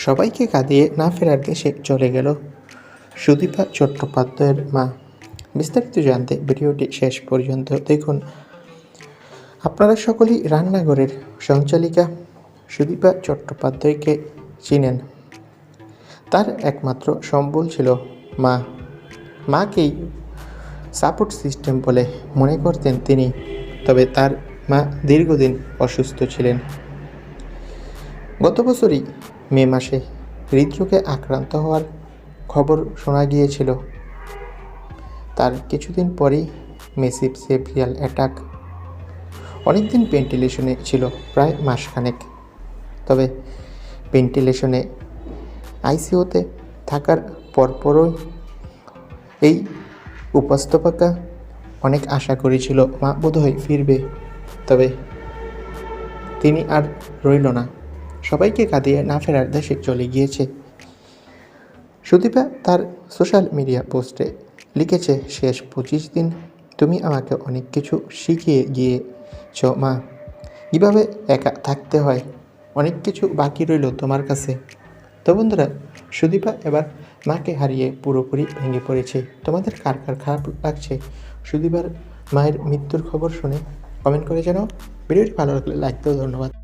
সবাইকে কাঁদিয়ে না ফেরার দেশে চলে গেল সুদীপা চট্টোপাধ্যায়ের মা। বিস্তারিত জানতে ভিডিওটি শেষ পর্যন্ত দেখুন। আপনারা সকলেই রান্নাঘরের সঞ্চালিকা সুদীপা চট্টোপাধ্যায়কে চিনেন। তার একমাত্র সম্বল ছিল মা। মাকেই সাপোর্ট সিস্টেম বলে মনে করতেন তিনি, তবে তার মা দীর্ঘদিন অসুস্থ ছিলেন। গত বছরই মে মাসে হৃদরোগে আক্রান্ত হওয়ার খবর শোনা গিয়েছিল। তার কিছুদিন পরেই মেসিভ সেপ্রিয়াল অ্যাটাক। অনেকদিন ভেন্টিলেশনে ছিল, প্রায় মাসখানেক। তবে ভেন্টিলেশনে আইসিইউতে থাকার পরপরই এই উপস্থাপকা অনেক আশা করেছিল, মা বোধহয় ফিরবে। তবে তিনি আর রইল না। সবাইকে কাঁদিয়ে না ফেরার দেশে চলে গিয়েছে। সুদীপা তার সোশ্যাল মিডিয়া পোস্টে লিখেছে, শেষ পঁচিশ দিন তুমি আমাকে অনেক কিছু শিখিয়ে গিয়েছ, মা। কীভাবে একা থাকতে হয়? অনেক কিছু বাকি রইল তোমার কাছে। তো বন্ধুরা, সুদীপা এবার মাকে হারিয়ে পুরোপুরি ভেঙে পড়েছে। তোমাদের কার কার খারাপ লাগছে? সুদীপার মায়ের মৃত্যুর খবর শুনে কমেন্ট করে জানাও। ভিডিওটি ভালো লাগলে লাইক দেও, ধন্যবাদ।